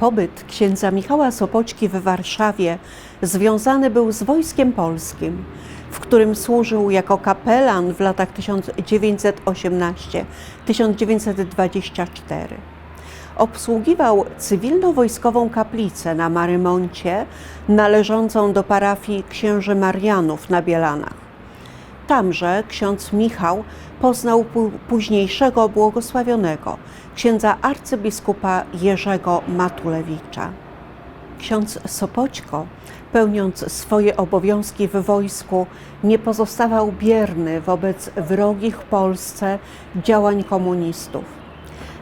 Pobyt księdza Michała Sopoćki w Warszawie związany był z Wojskiem Polskim, w którym służył jako kapelan w latach 1918-1924. Obsługiwał cywilno-wojskową kaplicę na Marymoncie należącą do parafii księży Marianów na Bielanach. Tamże ksiądz Michał poznał późniejszego błogosławionego księdza arcybiskupa Jerzego Matulewicza. Ksiądz Sopoćko, pełniąc swoje obowiązki w wojsku, nie pozostawał bierny wobec wrogich Polsce działań komunistów.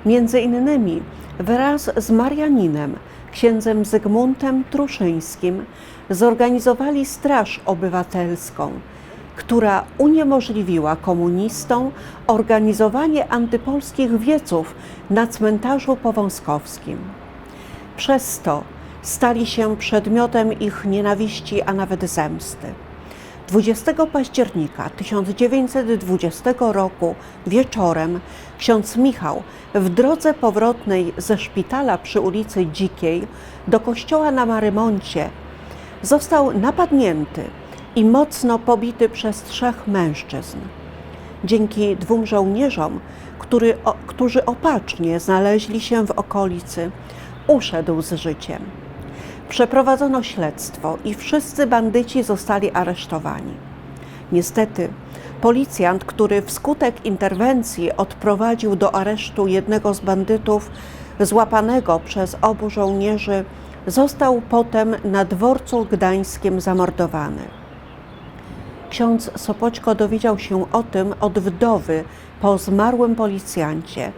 Między innymi wraz z Marianinem, księdzem Zygmuntem Truszyńskim, zorganizowali Straż Obywatelską, która uniemożliwiła komunistom organizowanie antypolskich wieców na cmentarzu powązkowskim. Przez to stali się przedmiotem ich nienawiści, a nawet zemsty. 20 października 1920 roku wieczorem ksiądz Michał w drodze powrotnej ze szpitala przy ulicy Dzikiej do kościoła na Marymoncie został napadnięty i mocno pobity przez trzech mężczyzn. Dzięki dwóm żołnierzom, który, o, którzy opacznie znaleźli się w okolicy, uszedł z życiem. Przeprowadzono śledztwo i wszyscy bandyci zostali aresztowani. Niestety, policjant, który wskutek interwencji odprowadził do aresztu jednego z bandytów, złapanego przez obu żołnierzy, został potem na dworcu gdańskim zamordowany. Ksiądz Sopoćko dowiedział się o tym od wdowy po zmarłym policjancie,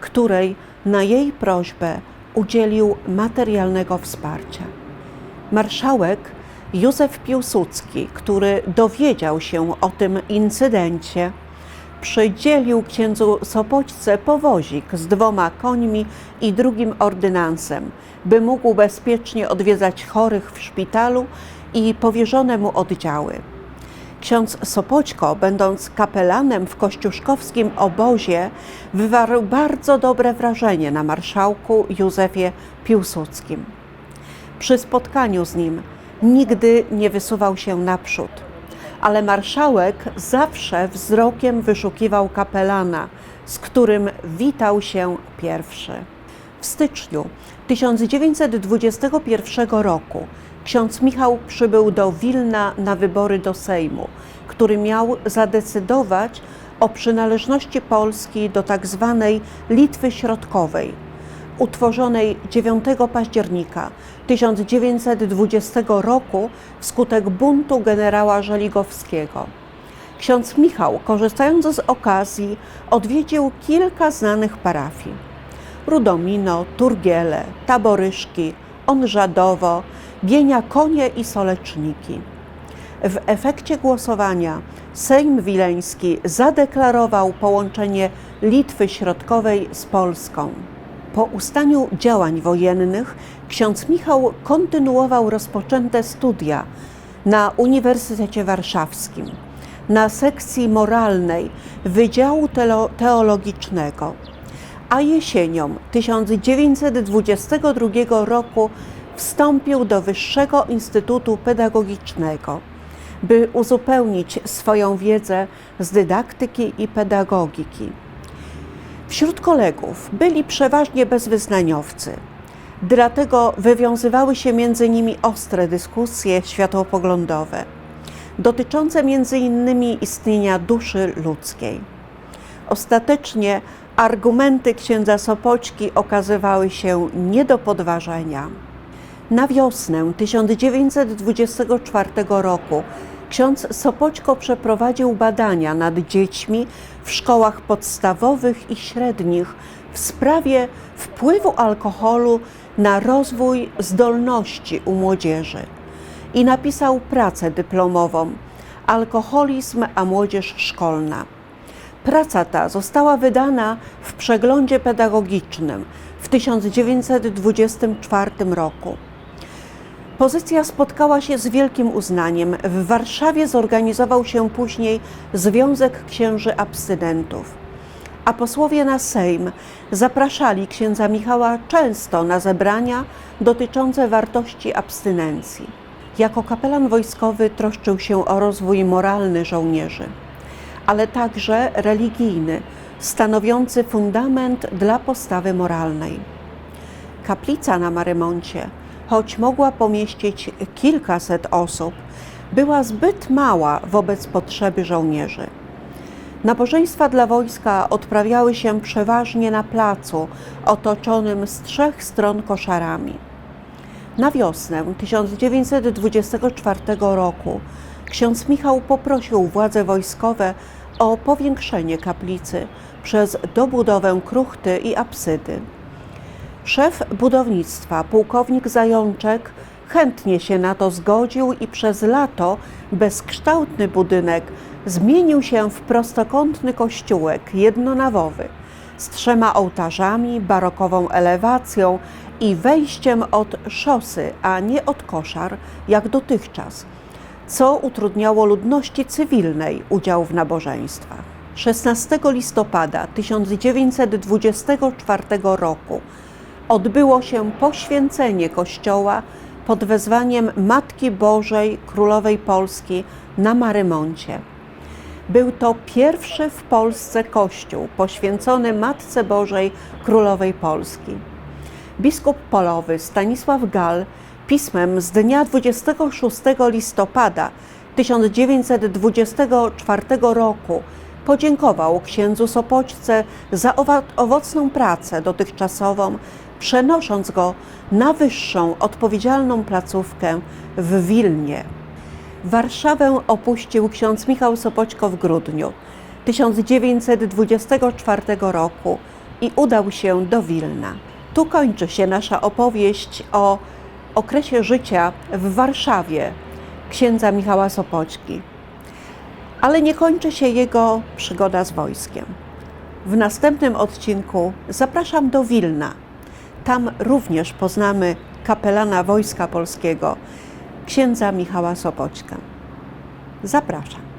której na jej prośbę udzielił materialnego wsparcia. Marszałek Józef Piłsudski, który dowiedział się o tym incydencie, przydzielił księdzu Sopoćce powozik z dwoma końmi i drugim ordynansem, by mógł bezpiecznie odwiedzać chorych w szpitalu i powierzone mu oddziały. Ksiądz Sopoćko, będąc kapelanem w kościuszkowskim obozie, wywarł bardzo dobre wrażenie na marszałku Józefie Piłsudskim. Przy spotkaniu z nim nigdy nie wysuwał się naprzód, ale marszałek zawsze wzrokiem wyszukiwał kapelana, z którym witał się pierwszy. W styczniu 1921 roku ksiądz Michał przybył do Wilna na wybory do Sejmu, który miał zadecydować o przynależności Polski do tzw. Litwy Środkowej, utworzonej 9 października 1920 roku wskutek buntu generała Żeligowskiego. Ksiądz Michał, korzystając z okazji, odwiedził kilka znanych parafii. Rudomino, Turgiele, Taboryszki, Onżadowo, Bienia Konie i Soleczniki. W efekcie głosowania Sejm Wileński zadeklarował połączenie Litwy Środkowej z Polską. Po ustaniu działań wojennych ksiądz Michał kontynuował rozpoczęte studia na Uniwersytecie Warszawskim, na sekcji moralnej Wydziału Teologicznego, a jesienią 1922 roku wstąpił do Wyższego Instytutu Pedagogicznego, by uzupełnić swoją wiedzę z dydaktyki i pedagogiki. Wśród kolegów byli przeważnie bezwyznaniowcy, dlatego wywiązywały się między nimi ostre dyskusje światopoglądowe, dotyczące innymi istnienia duszy ludzkiej. Ostatecznie argumenty księdza Sopoćki okazywały się nie do podważenia. Na wiosnę 1924 roku ksiądz Sopoćko przeprowadził badania nad dziećmi w szkołach podstawowych i średnich w sprawie wpływu alkoholu na rozwój zdolności u młodzieży i napisał pracę dyplomową Alkoholizm a młodzież szkolna. Praca ta została wydana w przeglądzie pedagogicznym w 1924 roku. Pozycja spotkała się z wielkim uznaniem. W Warszawie zorganizował się później Związek Księży Abstynentów, a posłowie na Sejm zapraszali księdza Michała często na zebrania dotyczące wartości abstynencji. Jako kapelan wojskowy troszczył się o rozwój moralny żołnierzy, ale także religijny, stanowiący fundament dla postawy moralnej. Kaplica na Marymoncie, choć mogła pomieścić kilkaset osób, była zbyt mała wobec potrzeby żołnierzy. Nabożeństwa dla wojska odprawiały się przeważnie na placu, otoczonym z trzech stron koszarami. Na wiosnę 1924 roku ksiądz Michał poprosił władze wojskowe o powiększenie kaplicy przez dobudowę kruchty i apsydy. Szef budownictwa, pułkownik Zajączek, chętnie się na to zgodził i przez lato bezkształtny budynek zmienił się w prostokątny kościółek jednonawowy z trzema ołtarzami, barokową elewacją i wejściem od szosy, a nie od koszar, jak dotychczas, co utrudniało ludności cywilnej udział w nabożeństwach. 16 listopada 1924 roku odbyło się poświęcenie kościoła pod wezwaniem Matki Bożej Królowej Polski na Marymoncie. Był to pierwszy w Polsce kościół poświęcony Matce Bożej Królowej Polski. Biskup polowy Stanisław Gal pismem z dnia 26 listopada 1924 roku podziękował księdzu Sopoćce za owocną pracę dotychczasową, przenosząc go na wyższą, odpowiedzialną placówkę w Wilnie. Warszawę opuścił ksiądz Michał Sopoćko w grudniu 1924 roku i udał się do Wilna. Tu kończy się nasza opowieść o okresie życia w Warszawie księdza Michała Sopoćki. Ale nie kończy się jego przygoda z wojskiem. W następnym odcinku zapraszam do Wilna. Tam również poznamy kapelana Wojska Polskiego, księdza Michała Sopoćka. Zapraszam.